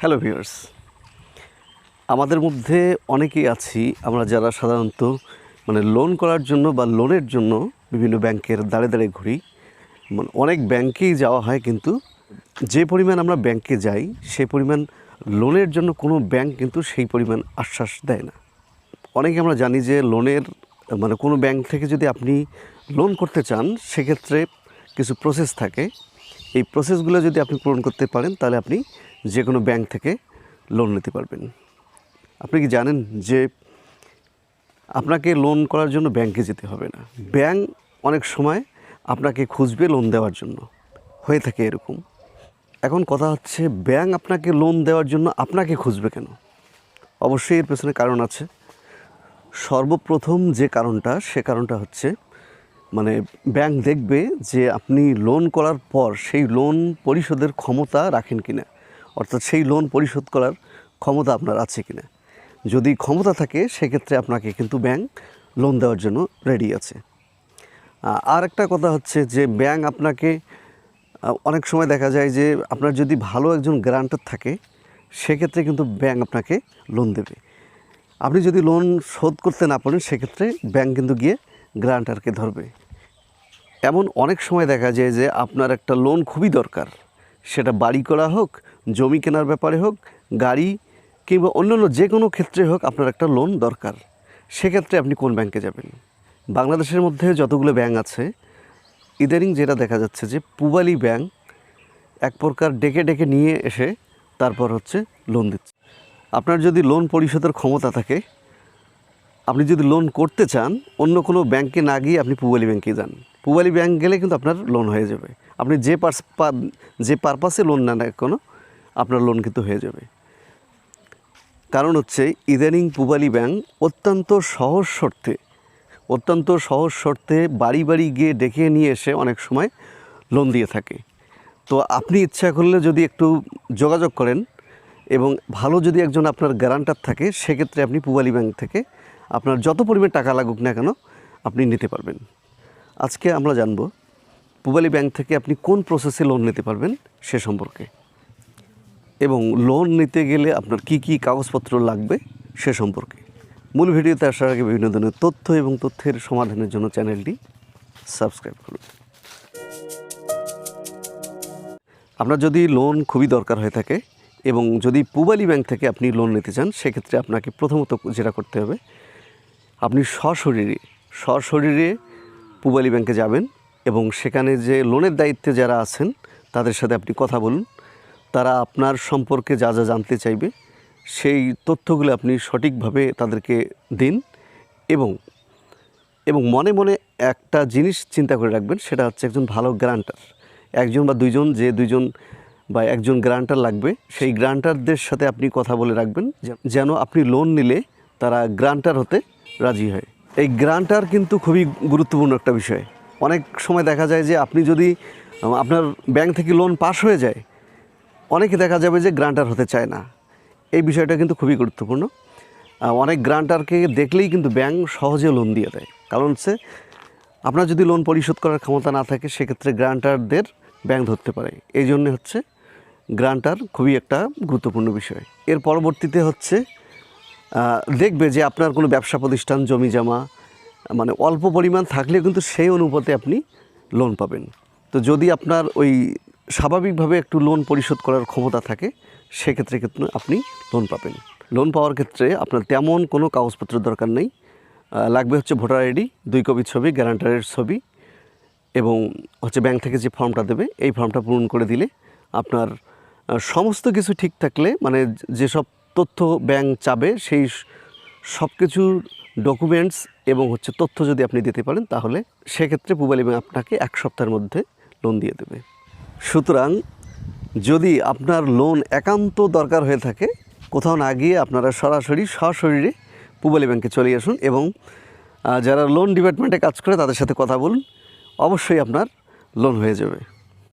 Hello viewers আমাদের মধ্যে অনেকেই আছি। আমরা যারা সাধারণত মানে লোন করার জন্য বা লোনের জন্য বিভিন্ন ব্যাংকের দাঁড়ে দাঁড়ে ঘুরি। মানে অনেক ব্যাংকেই যাওয়া হয়, কিন্তু যে পরিমাণ আমরা ব্যাংকে যাই, সে পরিমাণ লোনের জন্য কোনো ব্যাংক কিন্তু সেই পরিমাণ আশ্বাস দেয় না। অনেকে আমরা জানি যে লোনের মানে কোনো ব্যাংক থেকে যদি আপনি লোন করতে চান, সেক্ষেত্রে কিছু প্রসেস থাকে। এই প্রসেসগুলো যদি আপনি পূরণ করতে পারেন, তাহলে আপনি যে কোনো ব্যাংক থেকে লোন নিতে পারবেন। আপনি কি জানেন যে আপনাকে লোন করার জন্য ব্যাংকে যেতে হবে না। ব্যাংক অনেক সময় আপনাকে খুঁজবে লোন দেওয়ার জন্য। হয়ে থাকে এরকম। এখন কথা হচ্ছে ব্যাংক আপনাকে লোন দেওয়ার জন্য আপনাকে খুঁজবে কেন? অবশ্যই এর পেছনে কারণ আছে। সর্বপ্রথম যে কারণটা, সে কারণটা হচ্ছে মানে ব্যাংক দেখবে যে আপনি লোন করার পর সেই লোন পরিশোধের ক্ষমতা রাখেন কি না অর্থাৎ সেই লোন পরিশোধ করার ক্ষমতা আপনার আছে কি না যদি ক্ষমতা থাকে, সেক্ষেত্রে আপনাকে কিন্তু ব্যাংক লোন দেওয়ার জন্য রেডি আছে। আর একটা কথা হচ্ছে যে ব্যাংক আপনাকে অনেক সময় দেখা যায় যে, আপনার যদি ভালো একজন গ্রান্টার থাকে, সেক্ষেত্রে কিন্তু ব্যাংক আপনাকে লোন দেবে। আপনি যদি লোন শোধ করতে না পারেন, সেক্ষেত্রে ব্যাংক কিন্তু গিয়ে গ্রান্টারকে ধরবে। এমন অনেক সময় দেখা যায় যে আপনার একটা লোন খুবই দরকার। সেটা বাড়ি করা হোক, জমি কেনার ব্যাপারে হোক, গাড়ি কিংবা অন্যান্য যে কোনো ক্ষেত্রে হোক আপনার একটা লোন দরকার। সেক্ষেত্রে আপনি কোন ব্যাংকে যাবেন? বাংলাদেশের মধ্যে যতগুলো ব্যাংক আছে, ইদানিং যেটা দেখা যাচ্ছে যে পুবালি ব্যাংক এক প্রকার ডেকে ডেকে নিয়ে এসে তারপর হচ্ছে লোন দিচ্ছে। আপনার যদি লোন পরিশোধের ক্ষমতা থাকে আপনি যদি লোন করতে চান, অন্য কোনো ব্যাংকে না গিয়ে আপনি পুবালি ব্যাংকে যান। পুবালি ব্যাংক গেলে কিন্তু আপনার লোন হয়ে যাবে। আপনি যে পার্স যে পারপাসে লোন নেন না কোনো, আপনার লোন কিন্তু হয়ে যাবে। কারণ হচ্ছে, ইদানিং পুবালি ব্যাংক অত্যন্ত সহজ শর্তে, অত্যন্ত সহজ শর্তে বাড়ি বাড়ি গিয়ে ডেকে নিয়ে এসে অনেক সময় লোন দিয়ে থাকে। তো আপনি ইচ্ছা করলে যদি একটু যোগাযোগ করেন এবং ভালো যদি একজন আপনার গ্যারান্টার থাকে, সেক্ষেত্রে আপনি পুবালি ব্যাংক থেকে আপনার যত পরিমাণ টাকা লাগুক না কেন, আপনি নিতে পারবেন। আজকে আমরা জানব, পুবালি ব্যাংক থেকে আপনি কোন প্রসেসে লোন নিতে পারবেন সে সম্পর্কে। এবং লোন নিতে গেলে আপনার কি কি কাগজপত্র লাগবে সে সম্পর্কে। মূল ভিডিওতে আসার আগে বিভিন্ন ধরনের তথ্য এবং তথ্যের সমাধানের জন্য চ্যানেলটি সাবস্ক্রাইব করুন। আপনার যদি লোন খুবই দরকার হয়ে থাকে এবং যদি পুবালি ব্যাংক থেকে আপনি লোন নিতে চান, সেক্ষেত্রে আপনাকে প্রথমত যেটা করতে হবে, আপনি সশরীরে সশরীরে পুবালি ব্যাংকে যাবেন এবং সেখানে যে লোনের দায়িত্বে যারা আছেন, তাদের সাথে আপনি কথা বলুন। তারা আপনার সম্পর্কে যা যা জানতে চাইবে, সেই তথ্যগুলো আপনি সঠিকভাবে তাদেরকে দিন এবং এবং মনে মনে একটা জিনিস চিন্তা করে রাখবেন, সেটা হচ্ছে একজন ভালো গ্রান্টার। একজন বা দুইজন, যে দুইজন বা একজন গ্রান্টার লাগবে, সেই গ্রান্টারদের সাথে আপনি কথা বলে রাখবেন যেন আপনি লোন নিলে তারা গ্রান্টার হতে রাজি হয়। এই গ্রান্টার কিন্তু খুবই গুরুত্বপূর্ণ একটা বিষয়। অনেক সময় দেখা যায় যে আপনি যদি, আপনার ব্যাংক থেকে লোন পাস হয়ে যায়, অনেকে দেখা যাবে যে গ্রান্টার হতে চায় না। এই বিষয়টা কিন্তু খুবই গুরুত্বপূর্ণ। অনেক গ্রান্টারকে দেখলেই কিন্তু ব্যাংক সহজে লোন দিয়ে দেয়। কারণ হচ্ছে, আপনার যদি লোন পরিশোধ করার ক্ষমতা না থাকে, সেক্ষেত্রে গ্রান্টারদের ব্যাংক ধরতে পারে। এই জন্যে হচ্ছে গ্রান্টার খুবই একটা গুরুত্বপূর্ণ বিষয়। এর পরবর্তীতে হচ্ছে দেখবে যে আপনার কোনো ব্যবসা প্রতিষ্ঠান, জমি জমা মানে অল্প পরিমাণ থাকলেও কিন্তু সেই অনুপাতে আপনি লোন পাবেন। তো যদি আপনার ওই স্বাভাবিকভাবে একটু লোন পরিশোধ করার ক্ষমতা থাকে, সেক্ষেত্রে কিন্তু আপনি লোন পাবেন। লোন পাওয়ার ক্ষেত্রে আপনার তেমন কোনো কাগজপত্র দরকার নেই। লাগবে হচ্ছে ভোটার আইডি, দুই কপি ছবি, গ্যারান্টারের ছবি এবং হচ্ছে ব্যাংক থেকে যে ফর্মটা দেবে, এই ফর্মটা পূরণ করে দিলে আপনার সমস্ত কিছু ঠিক থাকলে মানে যেসব তথ্য ব্যাংক চাবে, সেই সব কিছু ডকুমেন্টস এবং হচ্ছে তথ্য যদি আপনি দিতে পারেন, তাহলে সেক্ষেত্রে পুবালি ব্যাংক আপনাকে এক সপ্তাহের মধ্যে লোন দিয়ে দেবে। সুতরাং যদি আপনার লোন একান্ত দরকার হয়ে থাকে, কোথাও না গিয়ে আপনারা সরাসরি, সশরীরে পুবালি ব্যাংকে চলে আসুন এবং যারা লোন ডিপার্টমেন্টে কাজ করে, তাদের সাথে কথা বলুন, অবশ্যই আপনার লোন হয়ে যাবে।